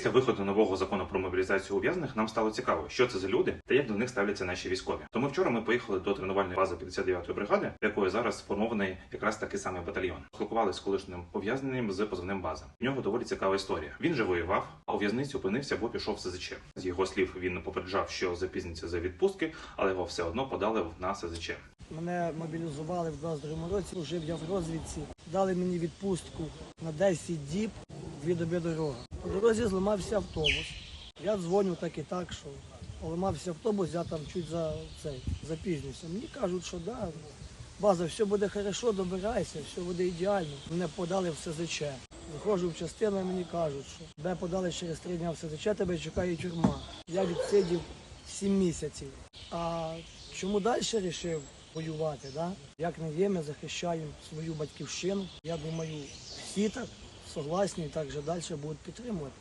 Після виходу нового закону про мобілізацію ув'язнених нам стало цікаво, що це за люди та як до них ставляться наші військові. Тому вчора ми поїхали до тренувальної бази 59-ї бригади, якою зараз сформований якраз такий самий батальйон. Спілкувалися з колишнім ув'язненим з позивним база. В нього доволі цікава історія. Він же воював, а у в'язниці опинився, бо пішов в СЗЧ. З його слів він попереджав, що запізниться за відпустки, але його все одно подали на СЗЧ. Мене мобілізували в 22-му році, жив я в розвідці. Дали мені відпустку на 10 діб, дві доби. По дорозі зламався автобус. Я дзвоню так і так, що ламався автобус, я там чуть за цей запізнюся. Мені кажуть, що да, база, все буде хорошо, добирайся, все буде ідеально. Мене подали в СЗЧ. Виходжу в частину, і мені кажуть, що тебе подали через три дні в СЗЧ, тебе чекає тюрма. Я відсидів 7 місяців. А чому далі вирішив воювати? Да? Як не є, ми захищаємо свою батьківщину. Я думаю, всі так согласні і так же далі будуть підтримувати.